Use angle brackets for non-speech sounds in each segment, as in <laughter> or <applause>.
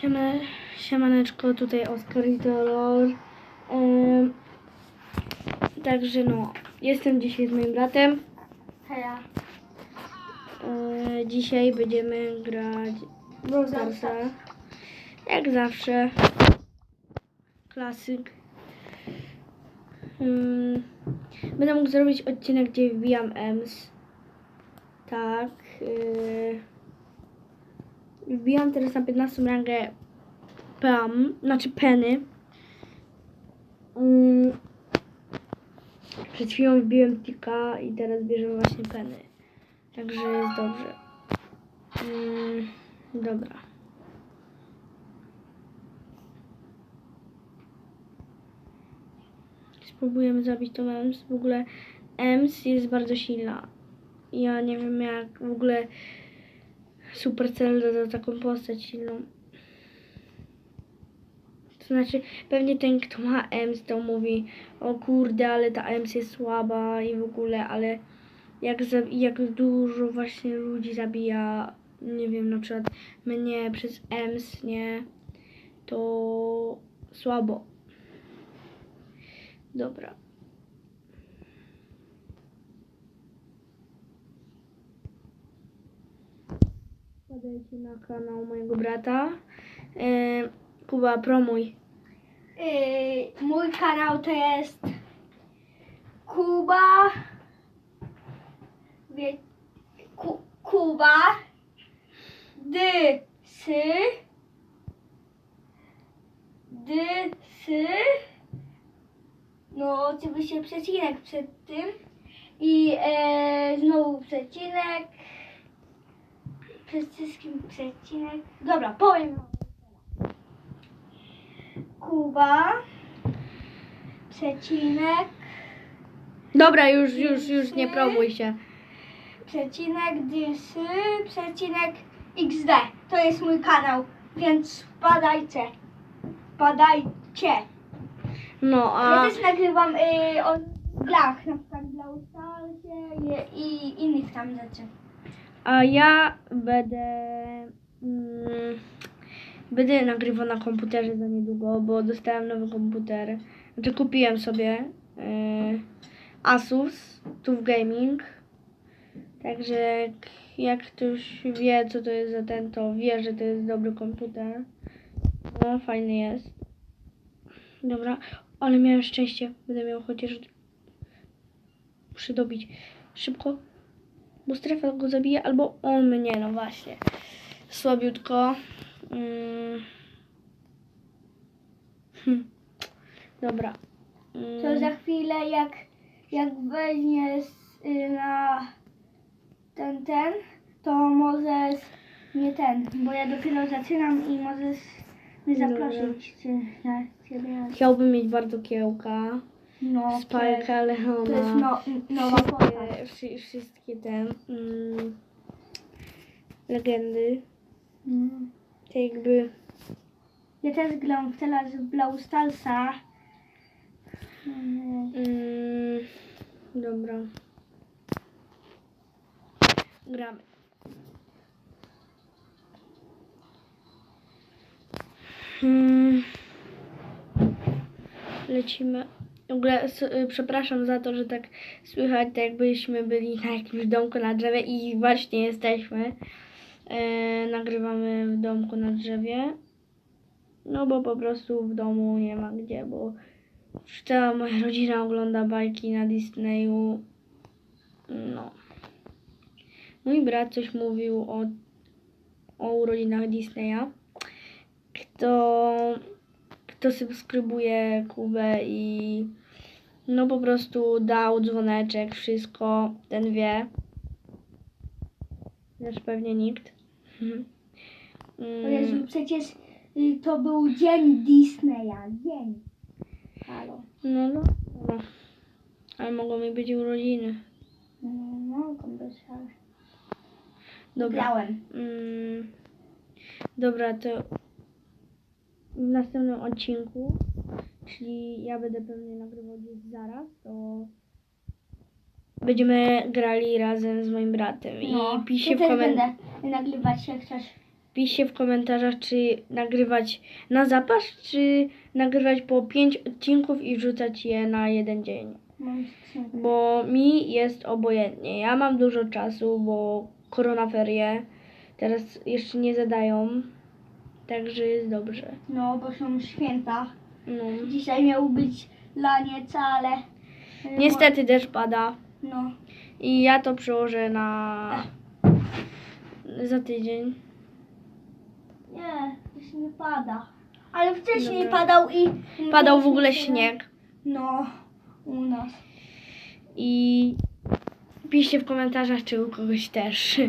Siema, siemaneczko, tutaj Oskar i Dolor. Em, także no, jestem dzisiaj z moim bratem. Heja. E, dzisiaj będziemy grać Brawl Starsa. Jak zawsze. Klasyk. Ym, będę mógł zrobić odcinek, gdzie wbijam EMS. Tak. Yy. Wbijam teraz na 15 rangę PAM, znaczy Penny. Ym, przed chwilą wbiłem Tika i teraz bierzemy właśnie Penny. Także jest dobrze. Ym, dobra. Spróbujemy zabić tą Ems. W ogóle Ems jest bardzo silna. Ja nie wiem jak w ogóle Supercell dodał taką postać silną. To znaczy, pewnie ten, kto ma Ems, to mówi, o kurde, ale ta Ems jest słaba i w ogóle, ale jak, jak dużo właśnie ludzi zabija, nie wiem, na przykład mnie przez Ems, nie, to słabo. Dobra. Wpadajcie na kanał mojego brata. E, Kuba, promuj. Yy, mój kanał to jest Kuba. Wie, ku, Kuba. Dy, sy. Dy, sy. No, oczywiście przecinek przed tym. I e, znowu przecinek. Przed wszystkim przecinek. Dobra, powiem. Kuba, przecinek, Dobra, już, już, już nie promuj się. przecinek, dysy, przecinek, xd. To jest mój kanał, więc wpadajcie. Wpadajcie. No, Ja a też nagrywam y, o grach, na przykład dla Starsie i, i innych tam rzeczy. A ja będę. Mm, będę nagrywał na komputerze za niedługo, bo dostałem nowy komputer. Znaczy kupiłem sobie e, Asus TUF Gaming. Także jak, ktoś wie co to jest za ten, to wie, że to jest dobry komputer. No, fajny jest. Dobra, ale miałem szczęście. Będę miał chociaż. Muszę dobić. Szybko bo strefa go zabije, albo on mnie, no właśnie. Słabiutko. Mm. Hm. Dobra. Mm. To za chwilę jak, jak weźmiesz y, na ten, ten, to możesz nie ten, bo ja dopiero zaczynam i możesz mnie Dobra. zaprosić czy na ciebie. Chciałbym mieć bardzo kiełka, No, spajka, to Leona. jest no, nowa postać. wszystkie, wszy- wszystkie te mm, legendy. Mm. Te jakby Ja też gram teraz w Brawl Starsa. Mm. Mm, dobra. Gramy. Mm. Lecimy. W ogóle y, przepraszam za to, że tak słychać, tak jakbyśmy byli na jakimś domku na drzewie i właśnie jesteśmy. E, nagrywamy w domku na drzewie. No bo po prostu w domu nie ma gdzie, bo Cała moja <laughs> rodzina ogląda bajki na Disneyu. No. Mój brat coś mówił o, o urodzinach Disneya. Kto, kto subskrybuje Kubę i no po prostu dał dzwoneczek, wszystko, ten wie. Też pewnie nikt. Mhm. O Jezu, Mm, przecież y, to był dzień Disneya. Dzień. Halo. no, no, no. Ale mogą mi być urodziny. No, mogą być, ale... Dobra. Mm, dobra, to następnym odcinku, czyli ja będę pewnie nagrywał gdzieś zaraz, to będziemy grali razem z moim bratem. I piszcie w też będę nagrywać jak chcesz. Piszcie w komentarzach, czy nagrywać na zapas, czy nagrywać po 5 odcinków i wrzucać je na jeden dzień. Bo mi jest obojętnie. Ja mam dużo czasu, bo koronaferie teraz jeszcze nie zadają. Także jest dobrze. No, bo są święta. No. Dzisiaj miało być laniec, ale... Niestety deszcz pada. No. I ja to przełożę na za tydzień. Nie, już nie pada. Ale wcześniej Dobra. padał i... Padał w ogóle śnieg. No, u nas. I piszcie w komentarzach, czy u kogoś też.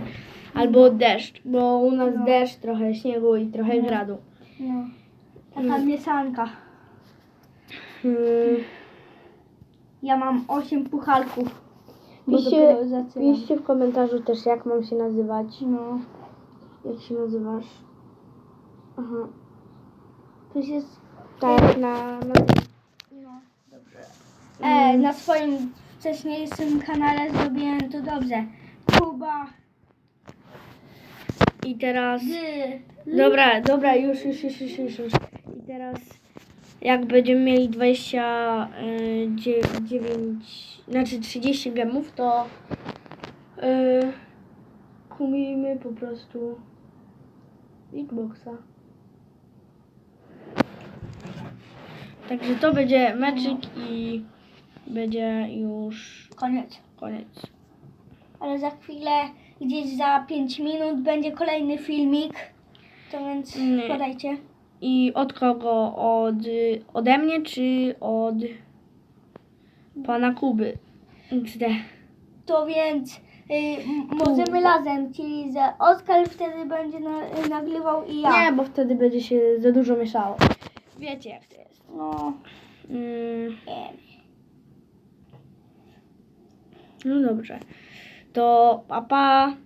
Albo deszcz, bo u nas No. deszcz, trochę śniegu i trochę No. gradu. No. Taka Mm. mieszanka. Hmm. Ja mam 8 pucharków. bo Piszcie, dopiero zaczynam. piszcie w komentarzu też, jak mam się nazywać. No. Jak się nazywasz? Aha. To jest... Tak, na, na No, dobrze. E, na swoim wcześniejszym kanale zrobiłem to dobrze. Kuba, I teraz. Dobra, dobra, już, już, już, już, już. już. I teraz jak będziemy mieli 29, znaczy 30 gemów, to yy, kumimy po prostu Xboxa. Także to będzie meczyk i będzie już Koniec. koniec. Ale za chwilę, gdzieś za 5 minut będzie kolejny filmik. To więc Nie. podajcie. I od kogo? Od, ode mnie czy od pana Kuby? XD. To więc y, m- możemy razem, czyli że Oskar wtedy będzie na, y, nagrywał i ja. Nie, bo wtedy będzie się za dużo mieszało. Wiecie jak to jest. No, Mm, nie. no dobrze. To papa.